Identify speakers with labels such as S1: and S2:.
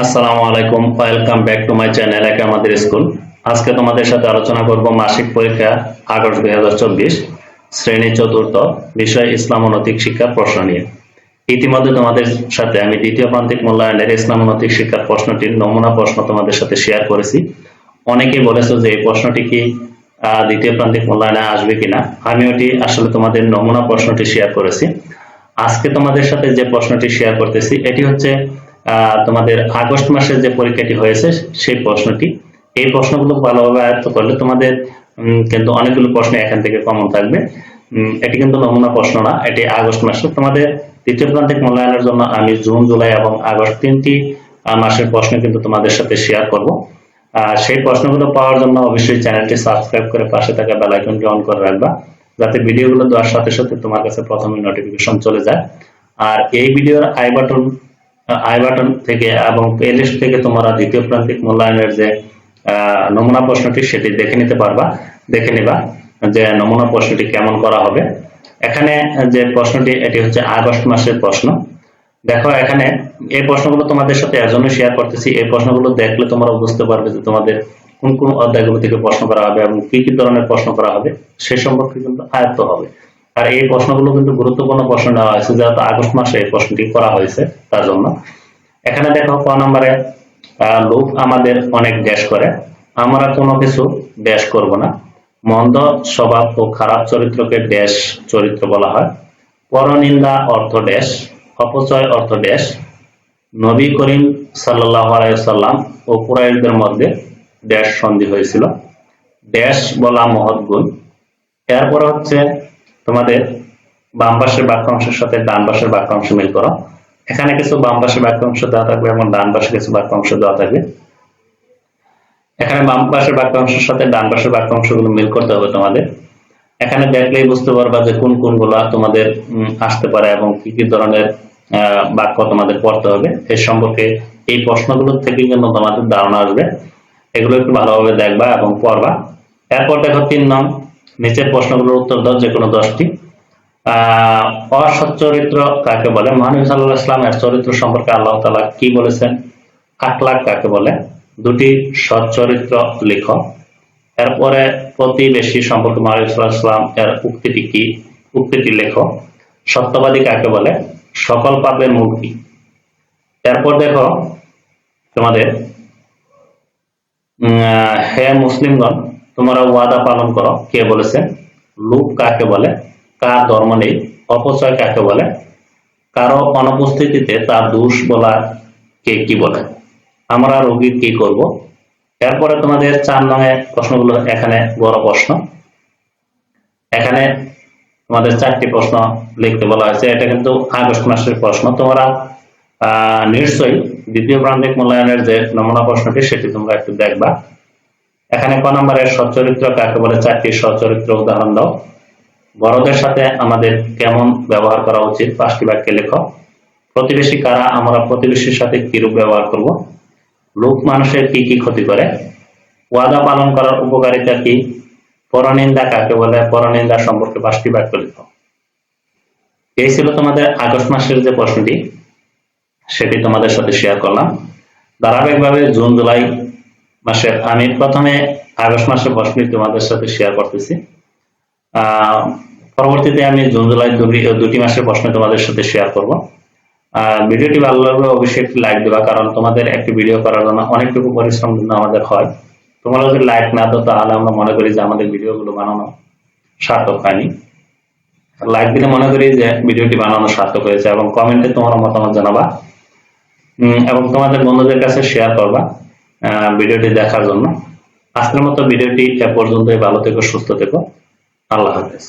S1: আসসালামু আলাইকুম, welcome back to my channel একে আমাদের স্কুল। আজকে তোমাদের সাথে আলোচনা করব মাসিক পরীক্ষা আগস্ট দুই হাজার চব্বিশ, শ্রেণি চতুর্থ, বিষয় ইসলাম ও নৈতিক শিক্ষার প্রশ্ন নিয়ে। ইতিমধ্যে তোমাদের সাথে আমি দ্বিতীয় প্রান্তিক মূল্যায়নের ইসলাম ও নৈতিক শিক্ষার প্রশ্নটির নমুনা প্রশ্ন তোমাদের সাথে শেয়ার করেছি। অনেকেই বলেছ যে এই প্রশ্নটি কি দ্বিতীয় প্রান্তিক মূল্যায়নে আসবে কিনা। আমি ওটি আসলে তোমাদের নমুনা প্রশ্নটি শেয়ার করেছি। আজকে তোমাদের সাথে যে প্রশ্নটি শেয়ার করতেছি, এটি হচ্ছে তোমাদের আগস্ট মাসে যে পরীক্ষাটি হয়েছে সেই প্রশ্নটি। এই প্রশ্নগুলো ভালোভাবে আয়ত্ত করলে তোমাদের কিন্তু অনেকগুলো প্রশ্ন এখান থেকে কমন থাকবে। এটি কিন্তু নমুনা প্রশ্ন না এটি আগস্ট মাসে তোমাদের দ্বিতীয় প্রান্তিক মূল্যায়নের জন্য আমি জুন জুলাই এবং আগস্ট তিনটি মাসের প্রশ্ন কিন্তু তোমাদের সাথে শেয়ার করব। আহ, সেই প্রশ্নগুলো পাওয়ার জন্য অবশ্যই চ্যানেলটি সাবস্ক্রাইব করে পাশে থাকা বেল আইকনটি অন করে রাখবা যাতে ভিডিওগুলো দেওয়ার সাথে সাথে তোমার কাছে প্রথমে নোটিফিকেশন চলে যায়। আর এই ভিডিওর আই বাটন আই বাটন থেকে এবং প্লে লিস্ট থেকে তোমরা দ্বিতীয় প্রান্তিক মূল্যায়নের যে নমুনা প্রশ্নটি সেটি দেখে নিতে পারবা, দেখে নিবা যে নমুনা প্রশ্নটি কেমন করা হবে। এখানে যে প্রশ্নটি, এটি হচ্ছে আগস্ট মাসের প্রশ্ন। দেখো, এখানে এই প্রশ্নগুলো তোমাদের সাথে এজন্য শেয়ার করতেছি। এই প্রশ্নগুলো দেখলে তোমরা বুঝতে পারবে যে তোমাদের কোন কোন অধ্যায়গুলো থেকে প্রশ্ন করা হবে এবং কি কি ধরনের প্রশ্ন করা হবে, সে সম্পর্কে কিন্তু আয়ত্ত হবে। আর এই প্রশ্নগুলো কিন্তু গুরুত্বপূর্ণ প্রশ্ন নেওয়া হয়েছে, যেহেতু আগস্ট মাসে এই প্রশ্নটি করা হয়েছে তার জন্য। এখানে দেখো ক নম্বরে লোক আমাদের অনেক দেশ করে, আমরা কোনো কিছু দেশ করব না। মন্দ স্বভাব ও খারাপ চরিত্রকে দেশ চরিত্র বলা হয়। পরনিন্দা অর্থ দেশ অপচয় অর্থ দেশ নবী করিম সাল্লাহ আলাইসাল্লাম ও কুরাইশদের মধ্যে দেশ সন্ধি হয়েছিল। দেশ বলা মহৎ গুণ। এরপরে হচ্ছে তোমাদের বাম পাশের বাক্যাংশের সাথে ডান পাশের বাক্যাংশ মিল করো। এখানে কিছু বাম পাশের বাক্যাংশ দেওয়া থাকবে এবং ডান পাশে কিছু বাক্যাংশ দেওয়া থাকবে। এখানে বাম পাশের বাক্যাংশের সাথে ডান পাশের বাক্যাংশগুলো মিল করতে হবে তোমাদের। এখানে দেখলেই বুঝতে পারবা যে কোন কোনগুলো তোমাদের আসতে পারে এবং কি কি ধরনের বাক্য তোমাদের পড়তে হবে। এই সম্পর্কে এই প্রশ্নগুলো থেকে কিন্তু তোমাদের ধারণা আসবে। এগুলো একটু ভালোভাবে দেখবা এবং পড়বা। এরপর দেখো তিন নং নিচের প্রশ্নগুলোর উত্তর দাও যে কোনো দশটি। আহ, অসৎ চরিত্র কাকে বলে? মহানবী সাল্লাহ ইসলামের চরিত্র সম্পর্কে আল্লাহ তালা কি বলেছেন? আখলাক কাকে বলে? দুটি সৎ চরিত্র লিখো। এরপরে প্রতিবেশী সম্পর্কে মহানবী সাল্লাল্লাহু আলাইহি ওয়াসাল্লাম এর উক্তিটি কি? উক্তিটি লেখো। সত্যবাদী কাকে বলে? সকল পাপের কি এরপর দেখো তোমাদের হে মুসলিমগণ তোমরা ওয়াদা পালন করো, কে বলেছে? লুক কাকে বলে? কার ধর্ম নেই? অপচয় কাকে বলে? কারও অনুপস্থিতিতে তার দোষ বলা কে কি বলে? আমরা রোগীর কি করব? এরপরে তোমাদের চার নঙে প্রশ্নগুলো এখানে বড় প্রশ্ন। এখানে তোমাদের চারটি প্রশ্ন লিখতে বলা হয়েছে। এটা কিন্তু আগস্ট মাসের প্রশ্ন। তোমরা নিশ্চয়ই দ্বিতীয় প্রান্তিক মূল্যায়নের যে নমুনা প্রশ্নটি, সেটি তোমরা একটু দেখবা। এখানে ক নম্বরের সচ্চরিত্র কাকে বলে? চারটি সচ্চরিত্র উদাহরণ দাও। বড়দের সাথে আমাদের কেমন ব্যবহার করা উচিত? পাঁচটি বাক্যে লেখো। প্রতিবেশী কারা? আমরা প্রতিবেশীর সাথে কিরূপ ব্যবহার করব? লোক মানুষের কি কি ক্ষতি করে? ওয়াদা পালন করার উপকারিতা কি? পরনিন্দা কাকে বলে? পরনিন্দা সম্পর্কে পাঁচটি বাক্য লেখো। এই ছিল তোমাদের আগস্ট মাসের যে প্রশ্নটি, সেটি তোমাদের সাথে শেয়ার করলাম। ধারাবাহিকভাবে জুন, জুলাই মাসের আমি প্রথমে আগস্ট মাসের প্রশ্নটি তোমাদের সাথে শেয়ার করতেছি। পরবর্তীতে আমি জুন, জুলাই দুটি মাসের প্রশ্ন তোমাদের সাথে শেয়ার করব। ভিডিওটি ভালো লাগলে অবশ্যই একটি লাইক দেবা, কারণ তোমাদের একটি ভিডিও করার জন্য অনেকটুকু পরিশ্রম কিন্তু আমাদের হয়। তোমরা যদি লাইক না দাও, তাহলে আমরা মনে করি যে আমাদের ভিডিওগুলো বানানো সার্থক হয়নি। লাইক দিলে মনে করি যে ভিডিওটি বানানো সার্থক হয়েছে এবং কমেন্টে তোমার মতামত জানাবা। এবং তোমাদের বন্ধুদের কাছে শেয়ার করবা। ভিডিওটি দেখার জন্য। আজকের মতো ভিডিওটি এ পর্যন্তই। ভালো থেকো সুস্থ থেকো। আল্লাহ হাফেজ।